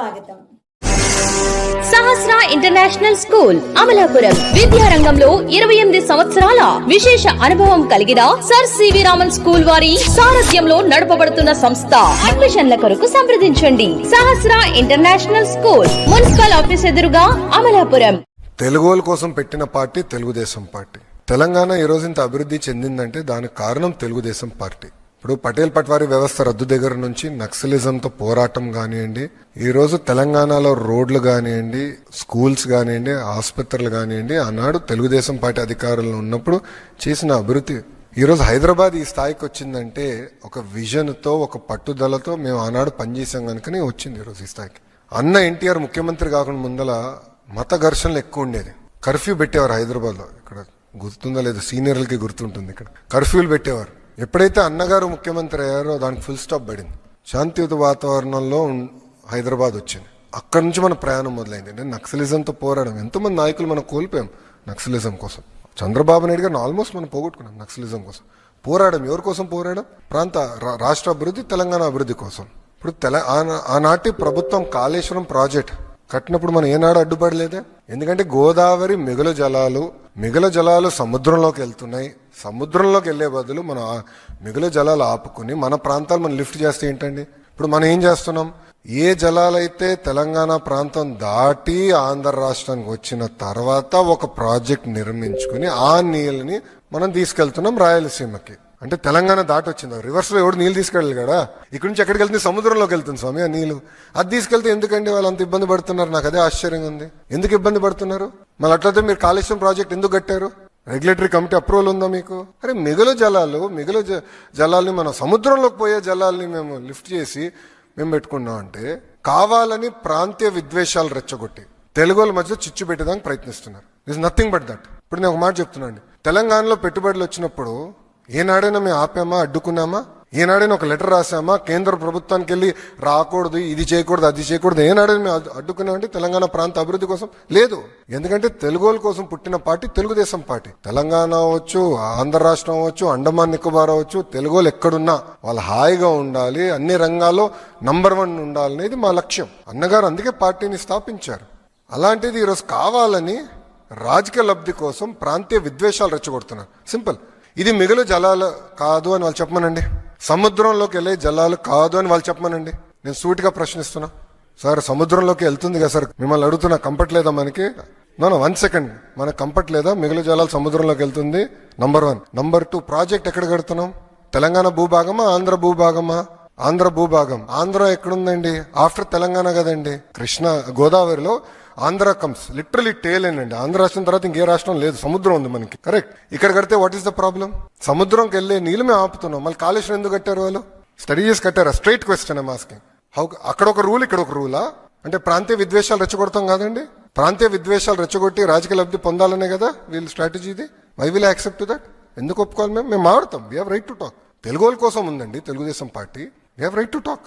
స్వాగతం. Sahasra international school Amalapuram. విద్యారంగంలో ఇరవై ఎనిమిది సంవత్సరాల విశేష అనుభవం కలిగిన సర్ సివి రామన్ స్కూల్ వారి సారథ్యంలో నడపబడుతున్న సంస్థ. అడ్మిషన్ల కొరకు సంప్రదించండి. Sahasra international school municipal office ఎదురుగా అమలాపురం. తెలుగోల కోసం పెట్టిన పార్టీ తెలుగుదేశం పార్టీ. తెలంగాణ ఈ రోజు ఇంత అభివృద్ధి చెందిందంటే దానికి కారణం తెలుగుదేశం పార్టీ. ఇప్పుడు పటేల్ పట్వారీ వ్యవస్థ రద్దు దగ్గర నుంచి నక్సలిజంతో పోరాటం కానివ్వండి ఈరోజు తెలంగాణలో రోడ్లు కానివ్వండి స్కూల్స్ కానివ్వండి ఆసుపత్రులు కానివ్వండి ఆనాడు తెలుగుదేశం పార్టీ అధికారంలో ఉన్నప్పుడు చేసిన అభివృద్ధి. ఈరోజు హైదరాబాద్ ఈ స్థాయికి వచ్చిందంటే ఒక విజన్తో ఒక పట్టుదలతో మేము ఆనాడు పనిచేసాం కనుకనే వచ్చింది ఈరోజు ఈ స్థాయికి. అన్న ఎన్టీఆర్ ముఖ్యమంత్రి కాకుండా ముందల మత ఘర్షణలు ఎక్కువ ఉండేది. కర్ఫ్యూ పెట్టేవారు హైదరాబాద్లో. ఇక్కడ గుర్తుందా లేదు సీనియర్లకి గుర్తుంటుంది ఇక్కడ. కర్ఫ్యూలు పెట్టేవారు. ఎప్పుడైతే అన్నగారు ముఖ్యమంత్రి అయ్యారో దానికి ఫుల్ స్టాప్ పడింది. శాంతియుత వాతావరణంలో హైదరాబాద్ వచ్చింది. అక్కడి నుంచి మన ప్రయాణం మొదలైంది. అంటే నక్సలిజంతో పోరాడం ఎంతోమంది నాయకులు మనం కోల్పోయాం నక్సలిజం కోసం. చంద్రబాబు నాయుడు గారిని ఆల్మోస్ట్ మనం పోగొట్టుకున్నాం నక్సలిజం కోసం. పోరాడం ఎవరి కోసం పోరాడం? ప్రాంత రా- రాష్ట్ర అభివృద్ధి తెలంగాణ అభివృద్ధి కోసం. ఇప్పుడు తెల ఆనాటి ప్రభుత్వం కాళేశ్వరం ప్రాజెక్ట్ కట్టినప్పుడు మనం ఏనాడు అడ్డుపడలేదే? ఎందుకంటే గోదావరి మిగులు జలాలు మిగులు జలాలు సముద్రంలోకి వెళ్తున్నాయి. సముద్రంలోకి వెళ్ళే బదులు మనం ఆ జలాలు ఆపుకుని మన ప్రాంతాలు మనం లిఫ్ట్ చేస్తే ఏంటండి? ఇప్పుడు మనం ఏం చేస్తున్నాం? ఏ జలాలైతే తెలంగాణ ప్రాంతం దాటి ఆంధ్ర రాష్ట్రానికి వచ్చిన తర్వాత ఒక ప్రాజెక్ట్ నిర్మించుకుని ఆ నీళ్ళని మనం తీసుకెళ్తున్నాం రాయలసీమకి. అంటే తెలంగాణ దాటి వచ్చింది రివర్స్లో ఎవడు నీళ్ళు తీసుకెళ్ళాలి కదా? ఇక్కడి నుంచి ఎక్కడికి వెళ్తుంది? సముద్రంలోకి వెళ్తుంది స్వామి ఆ నీళ్ళు. అది తీసుకెళ్తే ఎందుకండి వాళ్ళు అంత ఇబ్బంది పడుతున్నారు? నాకు అదే ఆశ్చర్యంగా ఉంది. ఎందుకు ఇబ్బంది పడుతున్నారు? మళ్ళీ అట్లయితే మీరు కాళేశ్వరం ప్రాజెక్ట్ ఎందుకు కట్టారు? రెగ్యులేటరీ కమిటీ అప్రూవల్ ఉందా మీకు? అరే మిగులు జలాలు మిగులు జ- జలాల్ని మనం సముద్రంలోకి పోయే జలాల్ని మేము లిఫ్ట్ చేసి మేము పెట్టుకున్నాం అంటే కావాలని ప్రాంతీయ విద్వేషాలు రెచ్చగొట్టి తెలుగు వాళ్ళ మధ్య చిచ్చు పెట్టడానికి ప్రయత్నిస్తున్నారు. ఇస్ నథింగ్ బట్ దట్ ఇప్పుడు నేను ఒక మాట చెప్తున్నాను తెలంగాణలో పెట్టుబడులు వచ్చినప్పుడు ఏనాడైనా మేము ఆపామా అడ్డుకున్నామా? ఏనాడైనా ఒక లెటర్ రాసామా కేంద్ర ప్రభుత్వానికి వెళ్ళి రాకూడదు ఇది చేయకూడదు అది చేయకూడదు. ఏనాడైనా మేము అడ్డుకున్నామంటే తెలంగాణ ప్రాంత అభివృద్ధి కోసం లేదు. ఎందుకంటే తెలుగోల కోసం పుట్టిన పార్టీ తెలుగుదేశం పార్టీ. తెలంగాణ అవ్వచ్చు ఆంధ్ర రాష్ట్రం అవ్వచ్చు అండమాన్ నికోబార్ అవ్వచ్చు తెలుగోలు ఎక్కడున్నా వాళ్ళు హాయిగా ఉండాలి అన్ని రంగాల్లో నంబర్ వన్ ఉండాలనేది మా లక్ష్యం. అన్నగారు అందుకే పార్టీని స్థాపించారు. అలాంటిది ఈరోజు కావాలని రాజకీయ లబ్ధి కోసం ప్రాంతీయ విద్వేషాలు రెచ్చగొడుతున్నారు. సింపుల్. ఇది మిగులు జలాలు కాదు అని వాళ్ళు చెప్పమనండి. సముద్రంలోకి వెళ్ళే జలాలు కాదు అని వాళ్ళు చెప్పమనండి. నేను సూటిగా ప్రశ్నిస్తున్నా. సార్ సముద్రంలోకి వెళ్తుంది కదా సార్. మిమ్మల్ని అడుగుతున్నా కంఫర్ట్ లేదా మనకి? నో వన్ సెకండ్ మనకు కంఫర్ట్ లేదా? మిగులు జలాలు సముద్రంలోకి వెళ్తుంది. Number one number two project ఎక్కడ కడుతున్నాం? తెలంగాణ భూభాగమా ఆంధ్ర భూభాగమా? ఆంధ్ర భూభాగం. ఆంధ్ర ఎక్కడుందండి? ఆఫ్టర్ తెలంగాణ కదండి. కృష్ణ గోదావరిలో ఆంధ్ర కమ్స్. లిటరలీ టేల్ అండి. ఆంధ్ర రాష్ట్రం తర్వాత ఇంకే రాష్ట్రం లేదు. సముద్రం ఉంది మనకి. కరెక్ట్ ఇక్కడ కడితే వాట్ ఈస్ ద ప్రాబ్లం సముద్రంకి వెళ్ళే నీళ్ళు మేము ఆపుతున్నాం. మళ్ళీ కాళేశ్వరం ఎందుకు కట్టారు వాళ్ళు? స్టడీ చేసి కట్టారా స్ట్రైట్ క్వశ్చన్ మాస్కింగ్ హౌ అక్కడ ఒక రూల్ ఇక్కడ ఒక రూలా అంటే ప్రాంతీయ విద్వేషాలు రెచ్చగొడతాం కాదండి? ప్రాంతీయ విద్వేషాలు రెచ్చగొట్టి రాజకీయ లబ్ధి పొందాలనే కదా వీళ్ళ స్ట్రాటజీ ఇది? వై విల్ యాక్సెప్ట్ దట్ ఎందుకు ఒప్పుకోవాలి మేము? మేము మాడతాం we have right to talk Telugu వాళ్ళ కోసం ఉందండి. Telugu Desam party. We have right to talk